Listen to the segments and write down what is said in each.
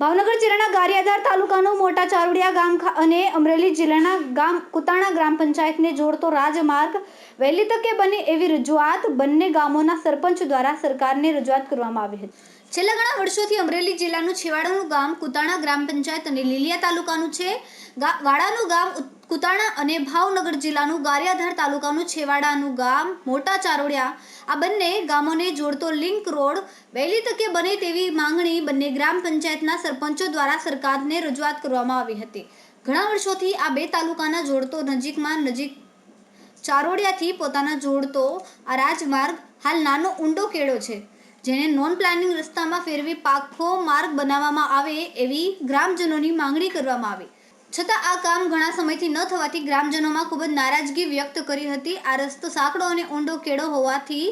ભાવનગર જિલ્લાના ગારિયાધાર તાલુકાનું મોટા ચારુડિયા ગામ અને અમરેલી જિલ્લાના ગામ કુતાણા ગ્રામ પંચાયતને જોડતો રાજમાર્ગ વહેલી તકે બને એવી રજૂઆત બંને ગામોના સરપંચ દ્વારા સરકારને રજૂઆત કરવામાં આવી હતી. છેલ્લા ઘણા વર્ષોથી અમરેલી જિલ્લાનું છેવાડાનું ગામ કુતાણા ગ્રામ પંચાયત અને લીલિયા તાલુકાનું છે. વાડાનું ગામ કુતાણા અને ભાવનગર જિલ્લાનું ગારિયાધાર તાલુકાનું છેવાડાનું ગામ મોટા ચારોડિયા. આ બંને ગામોને જોડતો લિંક રોડ વહેલી તકે બને તેવી માંગણી બંને ગ્રામ પંચાયતના સરપંચો દ્વારા સરકારને રજૂઆત કરવામાં આવી હતી. ઘણા વર્ષોથી આ બે તાલુકાના જોડતો નજીકમાં નજીક ચારોડિયાથી પોતાના જોડતો આ રાજમાર્ગ હાલ નાનો ઊંડો કેળો છે, જેને નોન પ્લાનિંગ રસ્તામાં ફેરવી પાખો માર્ગ બનાવવામાં આવે એવી ગ્રામજનોની માંગણી કરવામાં આવી. છતાં આ કામ ઘણા સમયથી ન થવાથી ગ્રામજનોમાં ખૂબ જ નારાજગી વ્યક્ત કરી હતી. આ રસ્તો સાંકડો અને ઊંડો કેળો હોવાથી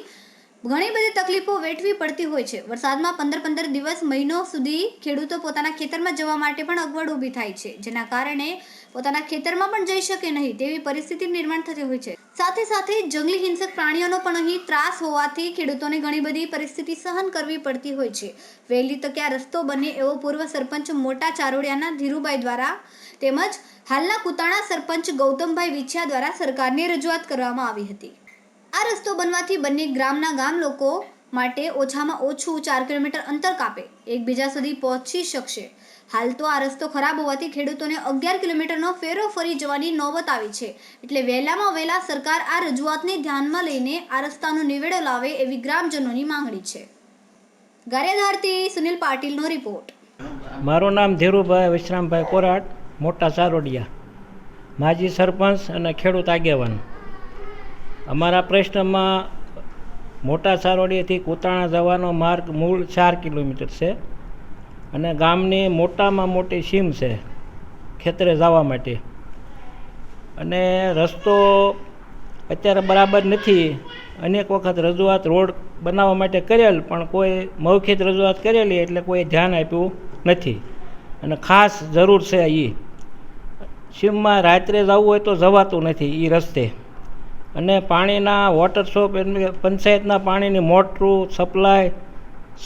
ઘણી બધી તકલીફો વેઠવી પડતી હોય છે. વરસાદમાં પંદર પંદર દિવસ મહિનો સુધી ખેડૂતો પોતાના ખેતરમાં જવા માટે પણ અગવડ ઊભી થાય છે, જેના કારણે પોતાના ખેતરમાં પણ જઈ શકે નહીં તેવી પરિસ્થિતિ નિર્માણ થતી હોય છે. સાથે સાથે જંગલી હિંસક પ્રાણીઓનો પણ અહીં ત્રાસ હોવાથી ખેડૂતોને ઘણી બધી પરિસ્થિતિ સહન કરવી પડતી હોય છે. વહેલી તકે આ રસ્તો બને એવો પૂર્વ સરપંચ મોટા ચારોડિયાના ધીરુભાઈ દ્વારા તેમજ હાલના કુતાણા સરપંચ ગૌતમભાઈ વિછિયા દ્વારા સરકારને રજૂઆત કરવામાં આવી હતી. આ રસ્તો બનવાથી બંને ગ્રામના ગામ લોકો માટે ઓછામાં ઓછું ચાર કિલોમીટર અંતર કાપે. એકબીજા સુધી પહોંચી શકશે. હાલ તો આ રસ્તો ખરાબ હોવાથી ખેડૂતોને અગિયાર કિલોમીટરનો ફેરો ફરી જવાની નોબત આવી છે. એટલે વહેલામાં વહેલા સરકાર આ રજૂઆતને ધ્યાનમાં લઈને આ રસ્તાનો નિવેડો લાવે એવી ગ્રામજનોની માંગણી છે. ગારેધારથી સુનિલ પાટીલનો રિપોર્ટ. મારું નામ ધીરુભાઈ વિશ્રામભાઈ કોરાટ, મોટા સારોડિયા. માજી સરપંચ અને ખેડૂત આગેવાન. અમારા પ્રશ્નમાં મોટા સારોડીથી કોતાણા જવાનો માર્ગ મૂળ ચાર કિલોમીટર છે અને ગામની મોટામાં મોટી સીમ છે ખેતરે જવા માટે. અને રસ્તો અત્યારે બરાબર નથી. અનેક વખત રજૂઆત રોડ બનાવવા માટે કરેલ, પણ કોઈ મૌખિત રજૂઆત કરેલી એટલે કોઈ ધ્યાન આપ્યું નથી. અને ખાસ જરૂર છે એ સીમમાં રાત્રે જવું હોય તો જવાતું નથી એ રસ્તે. અને પાણીના વોટર શોપ પંચાયતના પાણીની મોટરું સપ્લાય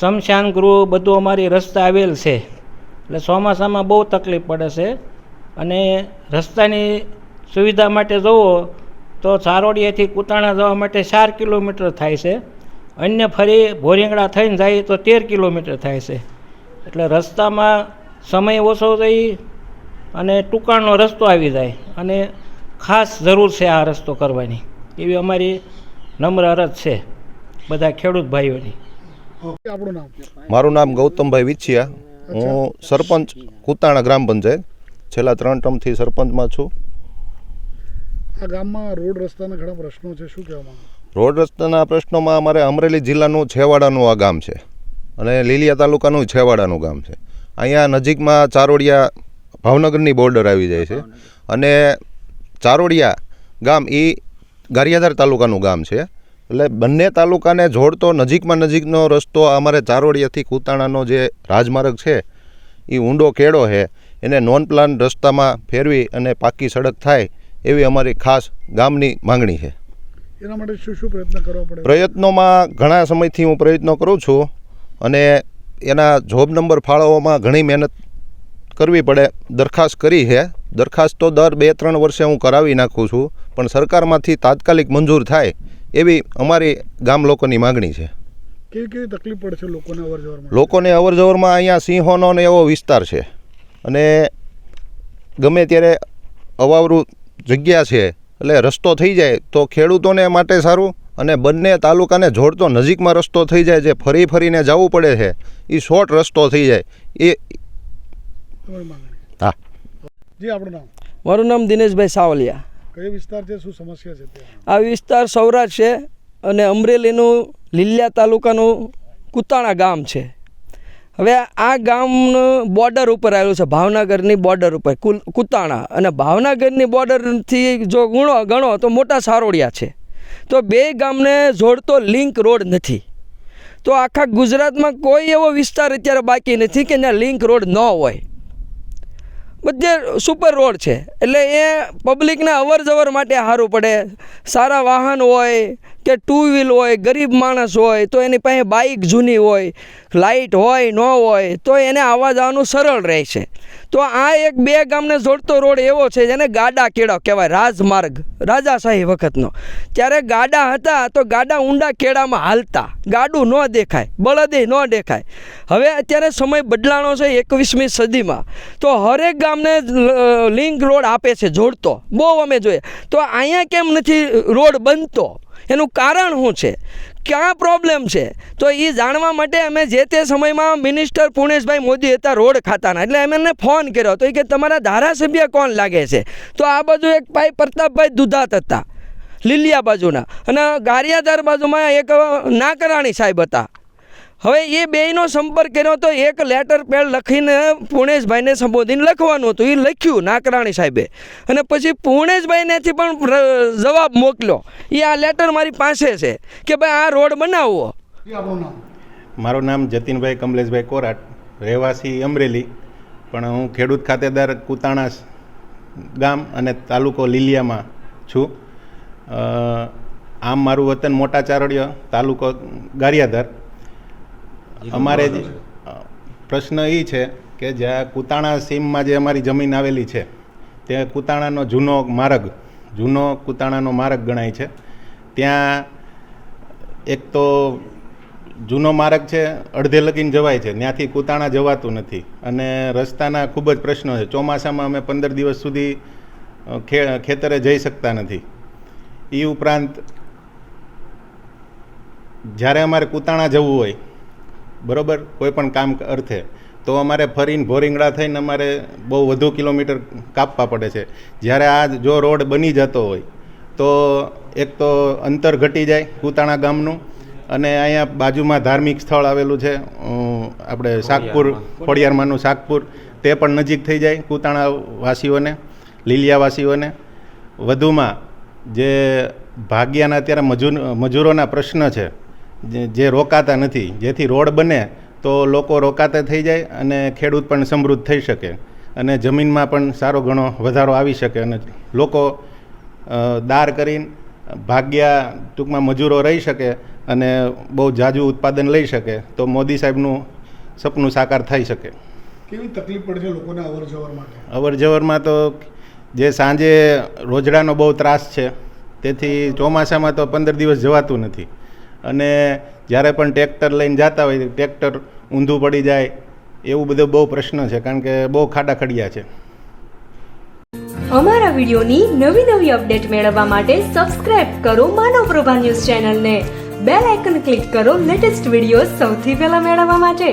શમશાન ગૃહ બધું અમારી રસ્તા આવેલ છે. એટલે ચોમાસામાં બહુ તકલીફ પડે છે. અને રસ્તાની સુવિધા માટે જુઓ તો ચારોડિયાથી કુતાણા જવા માટે ચાર કિલોમીટર થાય છે. અન્ય ફરી ભોરિંગડા થઈને જાય તો તેર કિલોમીટર થાય છે. એટલે રસ્તામાં સમય ઓછો થઈ અને ટૂંકાણનો રસ્તો આવી જાય. અને ખાસ જરૂર છે આ રસ્તો કરવાની. એવી અમારી નમ્ર અરજ છે બધા ખેડૂત ભાઈઓની. આપણું નામ? મારું નામ ગૌતમભાઈ વિછિયા. હું સરપંચ કુતાણા ગ્રામ પંચાયત. છેલ્લા ત્રણ ટર્મથી સરપંચમાં છું. આ ગામમાં રોડ રસ્તાના ઘણા પ્રશ્નો છે શું કહેવા માંગો? રોડ રસ્તાના પ્રશ્નોમાં અમારે અમરેલી જિલ્લાનું છેવાડાનું આ ગામ છે અને લીલિયા તાલુકાનું છેવાડાનું ગામ છે. અહીંયા નજીકમાં ચારોડિયા ભાવનગરની બોર્ડર આવી જાય છે. અને ચારોડિયા ગામ એ ગારિયાધાર તાલુકાનું ગામ છે. એટલે બંને તાલુકાને જોડતો નજીકમાં નજીકનો રસ્તો અમારે ચારોડિયાથી કુતાણાનો જે રાજમાર્ગ છે એ ઊંડો કેળો છે. એને નોન પ્લાન રસ્તામાં ફેરવી અને પાકી સડક થાય એવી અમારી ખાસ ગામની માંગણી છે. એના માટે શું શું પ્રયત્ન કરવો પડે? પ્રયત્નોમાં ઘણા સમયથી હું પ્રયત્નો કરું છું અને એના જોબ નંબર ફાળવવામાં ઘણી મહેનત કરવી પડે દરખાસ્ત કરી છે. દરખાસ્ત તો દર બે ત્રણ વર્ષે હું કરાવી નાખું છું પણ સરકારમાંથી તાત્કાલિક મંજૂર થાય એવી અમારી ગામ લોકોની માગણી છે. કેવી કેવી તકલીફ પડશે લોકોને અવર લોકોને અવરજવરમાં અહીંયા સિંહોનો ને એવો વિસ્તાર છે. અને ગમે ત્યારે અવાવરું જગ્યા છે એટલે રસ્તો થઈ જાય તો ખેડૂતોને માટે સારું અને બંને તાલુકાને જોડતો નજીકમાં રસ્તો થઈ જાય જે ફરી ફરીને જવું પડે છે એ શોર્ટ રસ્તો થઈ જાય. એ હા. જી આપણું નામ? મારું નામ દિનેશભાઈ સાવલિયા. કયો વિસ્તાર છે? શું સમસ્યા છે આ વિસ્તાર સૌરાષ્ટ્ર છે અને અમરેલીનું લીલિયા તાલુકાનું કુતાણા ગામ છે. હવે આ ગામનું બોર્ડર ઉપર આવેલું છે ભાવનગરની બોર્ડર ઉપર કુલ કુતાણા. અને ભાવનગરની બોર્ડરથી જો ગુણો ગણો તો મોટા સારોડિયા છે. તો બે ગામને જોડતો લિંક રોડ નથી. તો આખા ગુજરાતમાં કોઈ એવો વિસ્તાર અત્યારે બાકી નથી કે જ્યાં લિંક રોડ ન હોય. બધે સુપર રોડ છે. એટલે એ પબ્લિકને અવર જવર માટે સારું પડે. સારા વાહન હોય કે ટુ વ્હીલ હોય, ગરીબ માણસ હોય, તો એની પાસે બાઇક જૂની હોય લાઇટ હોય, ન હોય, તો એને આવવા જવાનું સરળ રહે છે તો આ એક બે ગામને જોડતો રોડ એવો છે જેને ગાડા કેળો કહેવાય, રાજમાર્ગ, રાજાશાહી વખતનો. ત્યારે ગાડા હતા તો ગાડા ઊંડા કેળામાં હાલતા. ગાડું ન દેખાય, બળદે ન દેખાય. હવે અત્યારે સમય બદલાણો છે એકવીસમી સદીમાં. તો હરેક ગામને લિંક રોડ આપે છે જોડતો. બહુ અમે જોઈએ. તો અહીંયા કેમ નથી રોડ બનતો? એનું કારણ શું છે? ક્યાં પ્રોબ્લેમ છે? તો એ જાણવા માટે અમે જે તે સમયમાં મિનિસ્ટર પુણેશભાઈ મોદી હતા રોડ ખાતાના, એટલે અમે એમને ફોન કર્યો. તો એ કે, તમારા ધારાસભ્ય કોણ લાગે છે? તો આ બાજુ એક ભાઈ પ્રતાપભાઈ દુધાત હતા, લીલિયા બાજુના. અને ગારિયાધાર બાજુમાં એક નાકરાણી સાહેબ હતા. હવે એ બેયનો સંપર્ક કર્યો તો એક લેટર પેડ લખીને પુણેશભાઈને સંબોધીને લખવાનું હતું. એ લખ્યું નાકરાણી સાહેબે. અને પછી પુણેશભાઈનેથી પણ જવાબ મોકલ્યો. એ આ લેટર મારી પાસે છે કે ભાઈ આ રોડ બનાવવો મારું નામ જતીનભાઈ કમલેશભાઈ કોરાટ, રહેવાસી અમરેલી. પણ હું ખેડૂત ખાતેદાર કુતાણા ગામ અને તાલુકો લીલિયામાં છું. આમ મારું વતન મોટા ચારડિયો તાલુકો ગારિયાધાર. અમારે પ્રશ્ન એ છે કે જ્યાં કુતાણા સીમમાં જે અમારી જમીન આવેલી છે તે કુતાણાનો જૂનો માર્ગ જૂનો કુતાણાનો માર્ગ ગણાય છે. ત્યાં એક તો જૂનો માર્ગ છે અડધે લગીને જવાય છે ત્યાંથી કુતાણા જવાતું નથી. અને રસ્તાના ખૂબ જ પ્રશ્નો છે. ચોમાસામાં અમે પંદર દિવસ સુધી ખેતરે જઈ શકતા નથી. એ ઉપરાંત જ્યારે અમારે કુતાણા જવું હોય બરોબર? કોઈ પણ કામ અર્થે. તો અમારે ફરીને ભોરિંગડા થઈને અમારે બહુ વધુ કિલોમીટર કાપવા પડે છે. જ્યારે આ જો રોડ બની જતો હોય તો એક તો અંતર ઘટી જાય કુતાણા ગામનું અને અહીંયા બાજુમાં ધાર્મિક સ્થળ આવેલું છે આપણે શાકપુર ખોડિયારમાંનું શાકપુર તે પણ નજીક થઈ જાય કુતાણા વાસીઓને લીલિયાવાસીઓને. વધુમાં જે ભાગ્યાના અત્યારે મજૂર મજૂરોના પ્રશ્ન છે જે રોકાતા નથી જેથી રોડ બને તો લોકો રોકાતા થઈ જાય અને ખેડૂત પણ સમૃદ્ધ થઈ શકે અને જમીનમાં પણ સારો ઘણો વધારો આવી શકે અને લોકો દાર કરીને ભાગ્યા ટૂંકમાં મજૂરો રહી શકે અને બહુ જાજુ ઉત્પાદન લઈ શકે તો મોદી સાહેબનું સપનું સાકાર થઈ શકે. કેવી તકલીફ પડે છે લોકોને અવર જવર માટે? અવર જવરમાં તો જે સાંજે રોજડાનો બહુ ત્રાસ છે તેથી ચોમાસામાં તો પંદર દિવસ જવાતું નથી. અને જ્યારે પણ ટ્રેક્ટર લઈને જતા હોય, ટ્રેક્ટર ઊંધું પડી જાય, એવું બધો બહુ પ્રશ્ન છે, કારણ કે બહુ ખાડા ખડિયા છે. અમારા વિડિયોની નવી નવી અપડેટ મેળવવા માટે સબસ્ક્રાઇબ કરો માનવ પ્રભા ન્યૂઝ ચેનલને. બેલ આઇકન ક્લિક કરો લેટેસ્ટ વીડિયો સૌથી પહેલા મેળવવા માટે.